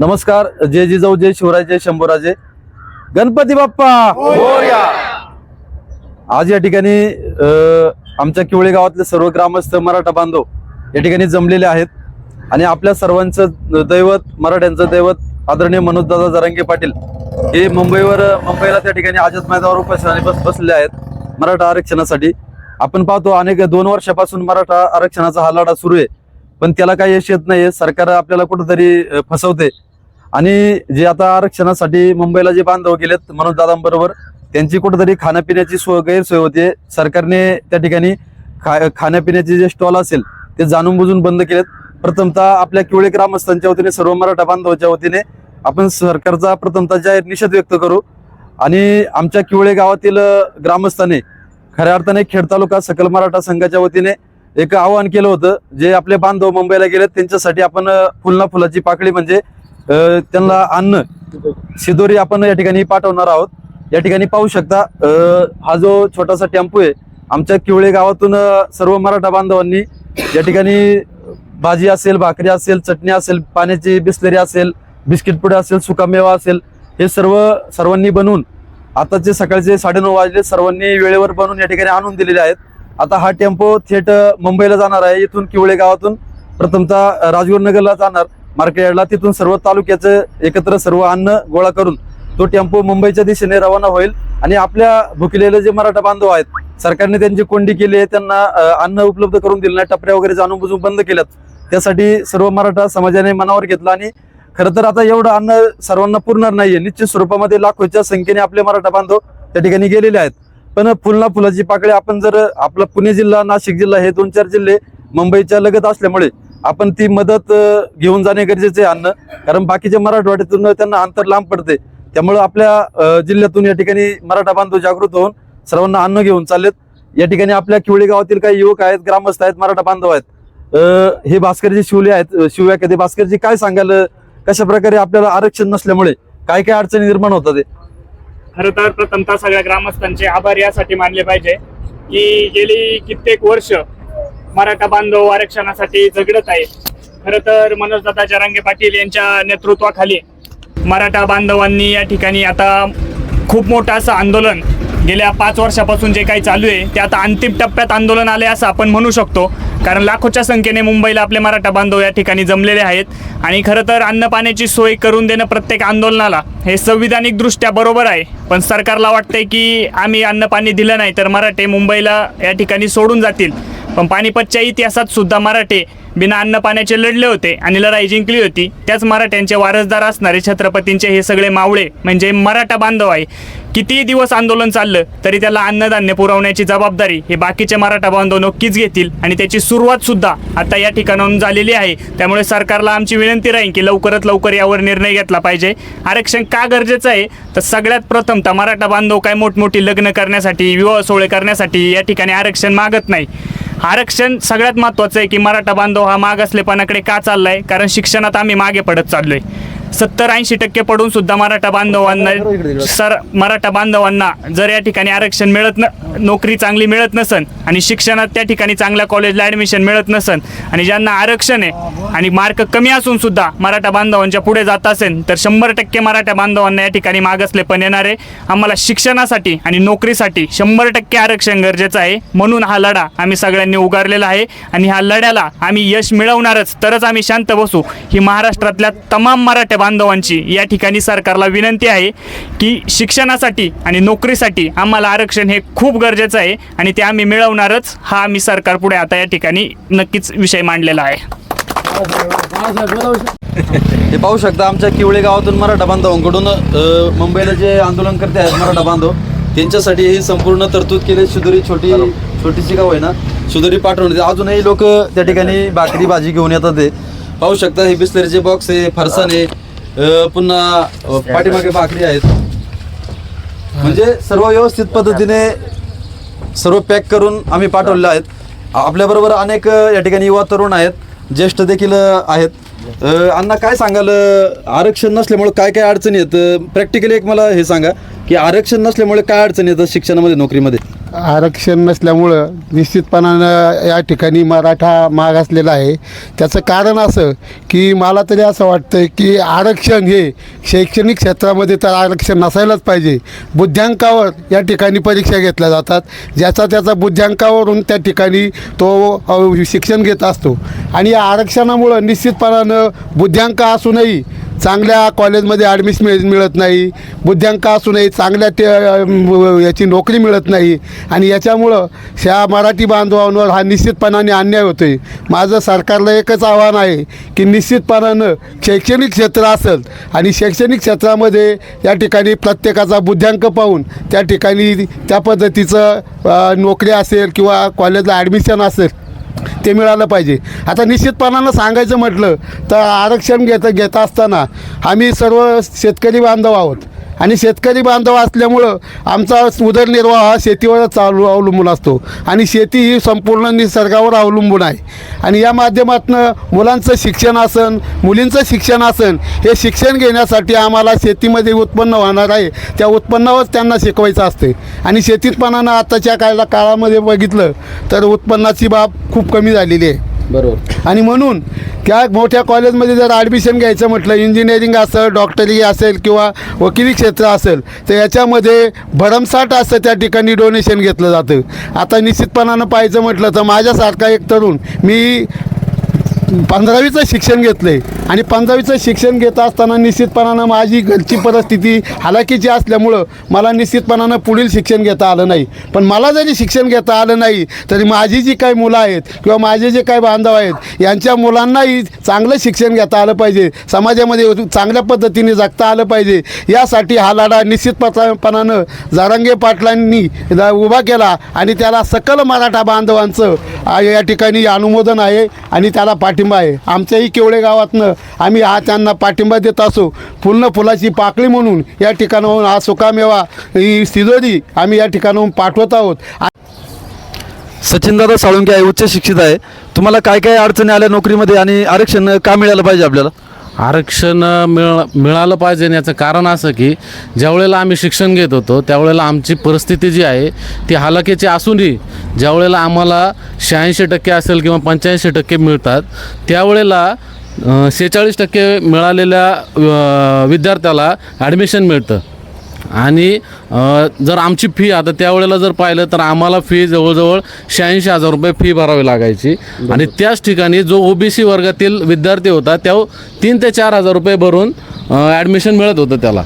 नमस्कार जय जिजाऊ जय शिवराय जय शंभूराजे. गणपती बाप्पा! आज या ठिकाणी अ, आमच्या किवळे गावातले सर्व ग्रामस्थ मराठा बांधव या ठिकाणी जमलेले आहेत. आणि आपल्या सर्वांचं दैवत मराठ्यांचं दैवत आदरणीय मनोजदादा जरांगे पाटील हे मुंबईवर मुंबईला त्या ठिकाणी आझाद मैदानावर उपोषणाने बस बसले आहेत मराठा आरक्षणासाठी. आपण पाहतो अनेक दोन वर्षापासून मराठा आरक्षणाचा हा लढा सुरू आहे. पण त्याला काही यश येत नाही सरकार आपल्याला कुठंतरी फसवते. आणि जे आता आरक्षणासाठी मुंबईला जे बांधव गेलेत मनोज दादांबरोबर त्यांची कुठंतरी खाण्यापिण्याची सोय गैरसोय होते सरकारने त्या ठिकाणी खा खाण्यापिण्याचे जे स्टॉल असेल ते जाणून बुजून बंद केलेत. प्रथमतः आपल्या किवळे ग्रामस्थांच्या वतीने सर्व मराठा बांधवाच्या वतीने आपण सरकारचा प्रथमतः जाहीर निषेध व्यक्त करू. आणि आमच्या किवळे गावातील ग्रामस्थाने ग्रामस्थांनी खऱ्या अर्थाने खेड तालुका सकल मराठा संघाच्या वतीने एक आवाहन केलं होतं जे आपले बांधव मुंबईला गेले त्यांच्यासाठी आपण फुलना फुलाची पाकळी म्हणजे त्यांना अन्न सिदोरी आपण या ठिकाणी पाठवणार आहोत. या ठिकाणी पाहू शकता हा जो छोटासा टेम्पो आहे आमच्या किवळे गावातून सर्व मराठा बांधवांनी या ठिकाणी भाजी असेल भाकरी असेल चटणी असेल पाण्याची बिस्लरी असेल बिस्किट पुडे असेल सुकामेवा असेल हे सर्व सर्वांनी बनवून आताचे सकाळचे साडेनऊ वाजले सर्वांनी वेळेवर बनवून या ठिकाणी आणून दिलेले आहेत. आता हा टेम्पो थेट मुंबईला जाणार आहे. इथून किवळे गावातून प्रथमतः राजगुर नगरला जाणार. मार्केटला तिथून सर्व तालुक्याचं एकत्र सर्व अन्न गोळा करून तो टेम्पो मुंबईच्या दिशेने रवाना होईल. आणि आपल्या भुकलेले जे मराठा बांधव आहेत सरकारने त्यांची कोंडी केली आहे त्यांना अन्न उपलब्ध करून दिलं नाही टपऱ्या वगैरे जाणून बुजून बंद केल्यात. त्यासाठी सर्व मराठा समाजाने मनावर घेतलं आणि खरं तर आता एवढं अन्न सर्वांना पुरणार नाहीये. निश्चित स्वरूपामध्ये लाखोच्या संख्येने आपले मराठा बांधव त्या ठिकाणी गेलेले आहेत. पण फुलना फुलाची पाकळी आपण जर आपला पुणे जिल्हा नाशिक जिल्हा हे दोन चार जिल्हे मुंबईच्या लगत असल्यामुळे आपण ती मदत घेऊन जाणे गरजेचे आहे अन्न. कारण बाकीच्या मराठवाड्यातून त्यांना अंतर लांब पडते. त्यामुळे आपल्या जिल्ह्यातून या ठिकाणी मराठा बांधव जागृत होऊन सर्वांना अन्न घेऊन चाललेत. या ठिकाणी आपल्या किवळी गावातील काही युवक आहेत ग्रामस्थ आहेत मराठा बांधव आहेत. हे भास्करजी शिवले आहेत शिव्या शिवव्याख्या ते भास्करजी काय सांगाल? कशा प्रकारे आपल्याला आरक्षण नसल्यामुळे काय काय अडचणी निर्माण होतात? खर तर प्रथमतः सगळ्या ग्रामस्थांचे आभार यासाठी मानले पाहिजे की गेली कित्येक वर्ष मराठा बांधव आरक्षणासाठी झगडत आहे खर तर मनोजदादा जरांगे पाटील यांच्या नेतृत्वाखाली मराठा बांधवांनी या ठिकाणी आता खूप मोठं असं आंदोलन गेल्या पाच वर्षापासून जे काही चालू आहे ते आता अंतिम टप्प्यात आंदोलन आले असं आपण म्हणू शकतो. कारण लाखोच्या संख्येने मुंबईला आपले मराठा बांधव या ठिकाणी जमलेले आहेत. आणि खरं तर अन्नपाण्याची सोय करून देणं प्रत्येक आंदोलनाला हे संविधानिक दृष्ट्या बरोबर आहे. पण सरकारला वाटतंय की आम्ही अन्नपाणी दिलं नाही तर मराठे मुंबईला या ठिकाणी सोडून जातील. पण पानिपतच्या इतिहासात सुद्धा मराठे बिना अन्न पाण्याचे लढले होते आणि लढाई जिंकली होती. त्याच मराठ्यांचे वारसदार असणारे छत्रपतींचे हे सगळे मावळे म्हणजे मराठा बांधव आहे. कितीही दिवस आंदोलन चाललं तरी त्याला अन्नधान्य पुरवण्याची जबाबदारी हे बाकीचे मराठा बांधव नक्कीच घेतील. आणि त्याची सुरुवात सुद्धा आता या ठिकाणाहून झालेली आहे. त्यामुळे सरकारला आमची विनंती राहील की लवकरात लवकर यावर निर्णय घेतला पाहिजे. आरक्षण का गरजेचं आहे? तर सगळ्यात प्रथमतः मराठा बांधव काय मोठमोठी लग्न करण्यासाठी विवाह सोहळे करण्यासाठी या ठिकाणी आरक्षण मागत नाही. आरक्षण सगळ्यात महत्त्वाचं आहे की मराठा बांधव हा मागासलेपणाकडे का चाललाय? कारण शिक्षणात आम्ही मागे पडत चाललोय. सत्तर ऐंशी टक्के पडून सुद्धा मराठा बांधवांना सर मराठा बांधवांना जर या ठिकाणी आरक्षण मिळत न नोकरी चांगली मिळत नसन आणि शिक्षणात त्या ठिकाणी चांगल्या कॉलेजला ॲडमिशन मिळत नसन आणि ज्यांना आरक्षण आहे आणि मार्क कमी असून सुद्धा मराठा बांधवांच्या पुढे जात असेल तर शंभर टक्के मराठा बांधवांना या ठिकाणी मागासले पण येणार आहे. आम्हाला शिक्षणासाठी आणि नोकरीसाठी शंभर टक्के आरक्षण गरजेचं आहे. म्हणून हा लढा आम्ही सगळ्यांनी उगारलेला आहे आणि ह्या लढ्याला आम्ही यश मिळवणारच. तरच आम्ही शांत बसू. ही महाराष्ट्रातल्या तमाम मराठा बांधवांची या ठिकाणी सरकारला विनंती आहे की शिक्षणासाठी आणि नोकरीसाठी आम्हाला आरक्षण हे खूप गरजेचं आहे आणि ते आम्ही मिळवणारच हा आम्ही सरकारपुढे आता या ठिकाणी नक्कीच विषय मांडलेला आहे. हे पाहू शकता आमच्या किवळे गावातून मराठा बांधवांकडून मुंबईला जे आंदोलन करते आहेत मराठा बांधव त्यांच्यासाठी ही संपूर्ण तरतूद केली. शिदोरी छोटी छोटीशी गाव आहे ना शिदोरी पाठवण्यात येते. अजूनही लोक त्या ठिकाणी भाकरी भाजी घेऊन येतात ते. पाहू शकता हे बिस्लरीचे बॉक्स आहे फरसाण आहे. अ, पुन्हा अ, पाठीमागे भाकरी आहेत. म्हणजे सर्व व्यवस्थित पद्धतीने सर्व पॅक करून आम्ही पाठवलेले आहेत. आपल्याबरोबर अनेक अ, या ठिकाणी युवा तरुण आहेत ज्येष्ठ देखील अ, आहेत. अ, अण्णा काय सांगाल अ, आरक्षण नसल्यामुळे काय काय अडचणी आहेत? प्रॅक्टिकली एक मला हे सांगा की आरक्षण नसल्यामुळे काय अडचणी येतात शिक्षणामध्ये नोकरीमध्ये? आरक्षण नसल्यामुळं निश्चितपणानं या ठिकाणी मराठा मागासलेला आहे. त्याचं कारण असं की मला तरी असं वाटतं की आरक्षण हे शैक्षणिक क्षेत्रामध्ये तर आरक्षण नसायलाच पाहिजे. बुद्ध्यांकावर या ठिकाणी परीक्षा घेतल्या जातात. ज्याचा त्याचा बुद्ध्यांकावरून त्या ठिकाणी तो शिक्षण घेत असतो. आणि या आरक्षणामुळं निश्चितपणानं बुद्ध्यांक असूनही चांगल्या कॉलेजमध्ये ॲडमिशन मिळ मिळत नाही. बुद्ध्यांक असूनही चांगल्या ते याची नोकरी मिळत नाही. आणि याच्यामुळं ह्या मराठी बांधवांवर हा निश्चितपणाने अन्याय होतो आहे माझं सरकारला एकच आव्हान आहे की निश्चितपणानं शैक्षणिक क्षेत्र असेल आणि शैक्षणिक क्षेत्रामध्ये या ठिकाणी प्रत्येकाचा बुद्ध्यांक पाहून त्या ठिकाणी त्या पद्धतीचं नोकरी असेल किंवा कॉलेजला ॲडमिशन असेल ते मिळालं पाहिजे. आता निश्चितपणानं सांगायचं म्हटलं तर आरक्षण घेत घेत असताना आम्ही सर्व शेतकरी बांधव आहोत. आणि शेतकरी बांधव असल्यामुळं आमचा उदरनिर्वाह हा शेतीवरच चालू अवलंबून असतो. आणि शेती ही संपूर्ण निसर्गावर अवलंबून आहे. आणि या माध्यमातून मुलांचं शिक्षण असन मुलींचं शिक्षण असन हे शिक्षण घेण्यासाठी आम्हाला शेतीमध्ये उत्पन्न होणार आहे. त्या उत्पन्नावर त्यांना शिकवायचं असते आणि शेतीतपणानं आताच्या काळा काळामध्ये बघितलं तर उत्पन्नाची बाब खूप कमी झालेली आहे. बरोबर. आणि म्हणून त्या मोठ्या कॉलेजमध्ये जर ॲडमिशन घ्यायचं म्हटलं इंजिनिअरिंग असेल डॉक्टरी असेल किंवा वकिली क्षेत्र असेल तर याच्यामध्ये भरमसाठ असं त्या ठिकाणी डोनेशन घेतलं जातं. आता निश्चितपणानं पाहायचं म्हटलं तर माझ्यासारखा एक तरुण मी पंधरावीचं शिक्षण घेतलं आहे आणि पंधरावीचं शिक्षण घेत असताना निश्चितपणानं माझी घरची परिस्थिती हालाकीची असल्यामुळं मला निश्चितपणानं पुढील शिक्षण घेता आलं नाही. पण मला जरी शिक्षण घेता आलं नाही तरी माझी जी काही मुलं आहेत किंवा माझे जे काही बांधव आहेत यांच्या मुलांनाही चांगलं शिक्षण घेता आलं पाहिजे. समाजामध्ये चांगल्या पद्धतीने जगता आलं पाहिजे. यासाठी हा लढा निश्चितपणानं जारंगे पाटलांनी उभा केला आणि त्याला सकल मराठा बांधवांचं या ठिकाणी अनुमोदन आहे आणि त्याला पाठिंबा आहे. आमच्याही केवळे गावातनं आम्ही हा त्यांना पाठिंबा देत असो. फुलनं फुलाची पाकळी म्हणून या ठिकाणाहून हा सुकामेवा ही सिजोरी आम्ही या ठिकाणाहून पाठवत आहोत. सचिन दादा साळुंके आहे उच्च शिक्षित आहे. तुम्हाला काय काय अडचणी आल्या नोकरीमध्ये आणि आरक्षण का मिळालं पाहिजे आपल्याला? आरक्षण मिळ मिळालं पाहिजे आणि याचं कारण असं की ज्यावेळेला आम्ही शिक्षण घेत होतो त्यावेळेला आमची परिस्थिती जी आहे ती हालाकीची असूनही ज्यावेळेला आम्हाला शहाऐंशी टक्के असेल किंवा पंच्याऐंशी टक्के मिळतात त्यावेळेला शेहेचाळीस टक्के मिळालेल्या विद्यार्थ्याला ॲडमिशन मिळतं. आणि जर आमची फी आता त्यावेळेला जर पाहिलं तर आम्हाला फी जवळजवळ शहाऐंशी हजार रुपये फी भरावी लागायची. आणि त्याच ठिकाणी जो ओबीसी वर्गातील विद्यार्थी होता त्या तीन ते चार हजार रुपये भरून ॲडमिशन मिळत होतं त्याला.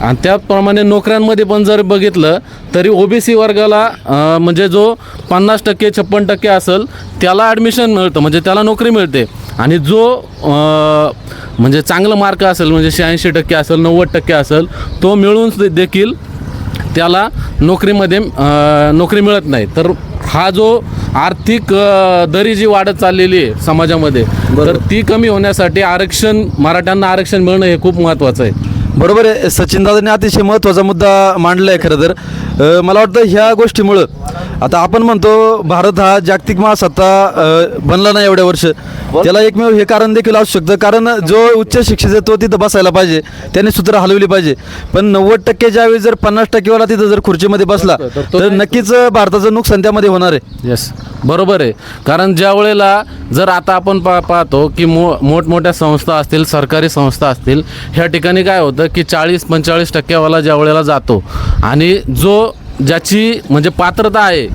आणि त्याप्रमाणे नोकऱ्यांमध्ये पण जर बघितलं तरी ओबीसी वर्गाला अ, म्हणजे जो पन्नास टक्के छप्पन टक्के असेल त्याला ॲडमिशन मिळतं म्हणजे त्याला नोकरी मिळते. आणि जो म्हणजे चांगलं मार्क असेल म्हणजे शहाऐंशी टक्के असेल नव्वद टक्के असेल तो मिळून देखील त्याला नोकरीमध्ये नोकरी मिळत नाही. तर हा जो आर्थिक दरी जी वाढत चाललेली आहे समाजामध्ये तर ती कमी होण्यासाठी आरक्षण मराठ्यांना आरक्षण मिळणं हे खूप महत्त्वाचं आहे. बरोबर आहे. सचिन दादांनी अतिशय महत्त्वाचा मुद्दा मांडला आहे खरं तर. मला वाटतं ह्या गोष्टीमुळं आता आपण म्हणतो भारत हा जागतिक महासत्ता अ, बनला नाही एवढ्या वर्ष. त्याला एकमेव हे कारण देखील असू शकतं. कारण जो उच्च शिक्षित आहे तो तिथं बसायला पाहिजे. त्याने सूत्र हलवली पाहिजे. पण नव्वद टक्के ज्यावेळी जर पन्नास टक्केवाला तिथं जर खुर्चीमध्ये बसला तर नक्कीच भारताचं नुकसान त्यामध्ये होणार आहे. येस बरोबर आहे. कारण ज्या वेळेला जर आता आपण पा पाहतो की मो मोठमोठ्या संस्था असतील सरकारी संस्था असतील ह्या ठिकाणी काय होतं की चाळीस पंचेचाळीस टक्केवाला ज्या वेळेला जातो आणि जो ज्याची म्हणजे पात्रता आहे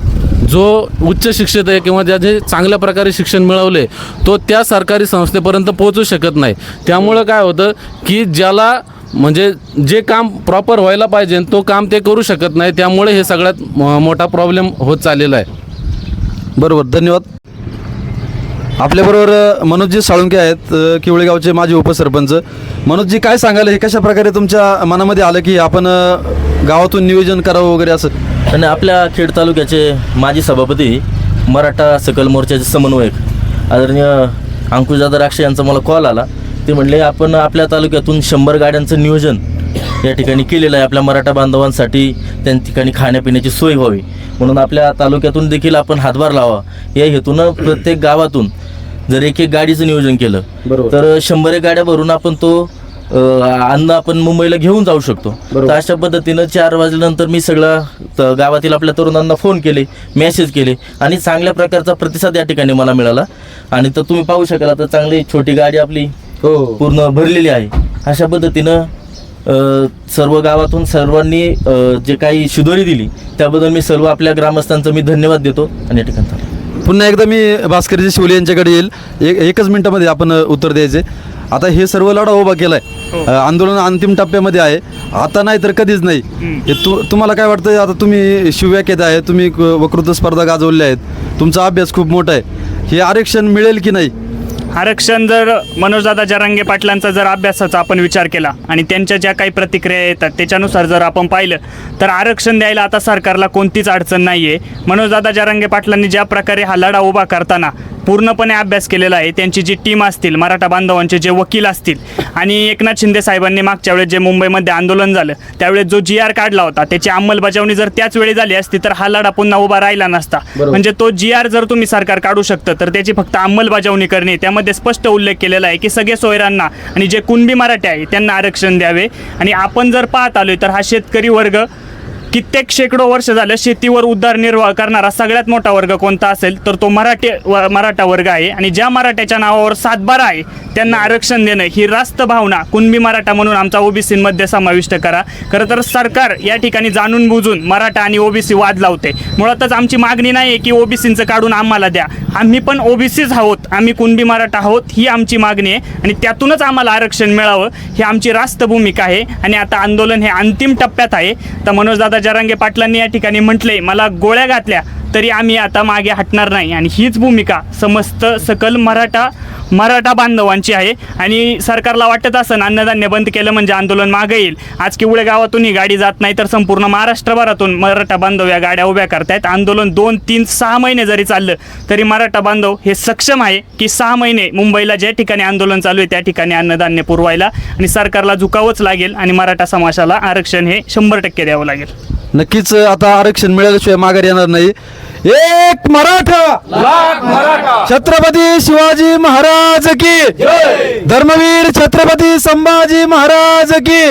जो उच्च शिक्षित आहे किंवा ज्याचे चांगल्या प्रकारे शिक्षण मिळवले तो त्या सरकारी संस्थेपर्यंत पोहोचू शकत नाही. त्यामुळं काय होतं की ज्याला म्हणजे जे काम प्रॉपर व्हायला पाहिजे तो काम ते करू शकत नाही. त्यामुळे हे सगळ्यात मोठा प्रॉब्लेम होत चाललेला आहे. बरोबर धन्यवाद. आपल्याबरोबर अ, मनोजजी साळुंके आहेत किवळेगावचे माजी उपसरपंच. मनोजजी काय सांगाल? हे कशा प्रकारे तुमच्या मनामध्ये आलं की आपण गावातून नियोजन करावं वगैरे असं. आणि आपल्या खेड तालुक्याचे माजी सभापती मराठा सकल मोर्चाचे समन्वयक आदरणीय अंकुशदादा राक्षे यांचा मला कॉल आला. ते म्हणले आपण आपल्या तालुक्यातून शंभर गाड्यांचं नियोजन या ठिकाणी केलेलं आहे. आपल्या मराठा बांधवांसाठी त्या ठिकाणी खाण्यापिण्याची सोय व्हावी. म्हणून आपल्या तालुक्यातून देखील आपण हातभार लावा. या हेतूनं प्रत्येक गावातून जर एक एक गाडीचं नियोजन केलं बरोबर. तर शंभर एक गाड्या भरून आपण तो अन्न आपण मुंबईला घेऊन जाऊ शकतो. तर अशा पद्धतीनं चार वाजल्यानंतर मी सगळं गावातील आपल्या तरुणांना फोन केले मेसेज केले आणि चांगल्या प्रकारचा प्रतिसाद या ठिकाणी मला मिळाला. आणि तर तुम्ही पाहू शकाल आता चांगली छोटी गाडी आपली हो. पूर्ण भरलेली आहे. अशा पद्धतीनं सर्व गावातून सर्वांनी जे काही शिदोरी दिली त्याबद्दल मी सर्व आपल्या ग्रामस्थांचं मी धन्यवाद देतो आणि या ठिकाणी. पुन्हा एकदा मी भास्करजी शिवले यांच्याकडे येईल. एक एकच मिनिटामध्ये आपण उत्तर द्यायचे. आता हे सर्व लढा उभा केलाय. अ, आंदोलन अंतिम टप्प्यामध्ये आहे. आता नाही तर कधीच नाही. हे तु तुम्हाला काय वाटतं आता तुम्ही शिवव्याकेत आहे तुम्ही क- वक्तृत्व स्पर्धा गाजवल्या आहेत. तुमचा अभ्यास खूप मोठा आहे. हे आरक्षण मिळेल की नाही? आरक्षण जर मनोजदादा जरांगे पाटलांचा जर अभ्यासाचा आपण विचार केला आणि त्यांच्या ज्या काही प्रतिक्रिया येतात त्याच्यानुसार जर आपण पाहिलं तर आरक्षण द्यायला आता सरकारला कोणतीच अडचण नाही आहे मनोजदादा जरांगे पाटलांनी ज्या प्रकारे हा लढा उभा करताना पूर्णपणे अभ्यास केलेला आहे. त्यांची जी टीम असतील मराठा बांधवांचे जे वकील असतील आणि एकनाथ शिंदे साहेबांनी मागच्या वेळेस जे मुंबईमध्ये आंदोलन झालं त्यावेळेस जो जी आर काढला होता त्याची अंमलबजावणी जर त्याच वेळी झाली असती तर हा लढा पुन्हा उभा राहिला नसता. म्हणजे तो जी आर जर तुम्ही सरकार काढू शकतं तर त्याची फक्त अंमलबजावणी करणे त्यामध्ये स्पष्ट उल्लेख केलेला आहे की सगळे सोयरांना आणि जे कुणबी मराठी आहे त्यांना आरक्षण द्यावे. आणि आपण जर पाहत आलोय तर हा शेतकरी वर्ग कित्येक शेकडो वर्ष झालं शेतीवर उदरनिर्वाह करणारा सगळ्यात मोठा वर्ग कोणता असेल तर तो मराठी व- मराठा वर्ग आहे. आणि ज्या मराठ्याच्या नावावर सातबारा आहे त्यांना आरक्षण देणं ही रास्त भावना. कुणबी मराठा म्हणून आमचा ओबीसीमध्ये समाविष्ट करा. खरं तर सरकार या ठिकाणी जाणून बुजून मराठा आणि ओबीसी वाद लावते. मुळातच आमची मागणी नाही आहे की ओबीसीचं काढून आम्हाला द्या. आम्ही पण ओबीसीच आहोत. आम्ही कुणबी मराठा आहोत ही आमची मागणी आहे. आणि त्यातूनच आम्हाला आरक्षण मिळावं ही आमची रास्त भूमिका आहे. आणि आता आंदोलन हे अंतिम टप्प्यात आहे. तर मनोजदादा जरांगे पाटलांनी या ठिकाणी म्हटले मला गोळ्या घातल्या. तरी आम्ही आता मागे हटणार नाही. आणि हीच भूमिका समस्त सकल मराठा मराठा बांधवांची आहे. आणि सरकारला वाटत असं अन्नधान्य बंद केलं म्हणजे आंदोलन मागे येईल. आज किवळे गावातून ही गाडी जात नाही तर संपूर्ण महाराष्ट्रभरातून मराठा बांधव या गाड्या उभ्या करतायत. आंदोलन दोन तीन सहा महिने जरी चाललं तरी मराठा बांधव हे सक्षम आहे की सहा महिने मुंबईला ज्या ठिकाणी आंदोलन चालू आहे त्या ठिकाणी अन्नधान्य पुरवायला. आणि सरकारला झुकावंच लागेल आणि मराठा समाजाला आरक्षण हे शंभर टक्के द्यावं लागेल. नक्कीच आता आरक्षण मिळाल्याशिवाय माघार येणार नाही. एक मराठा! छत्रपती शिवाजी महाराज की! धर्मवीर छत्रपती संभाजी महाराज की!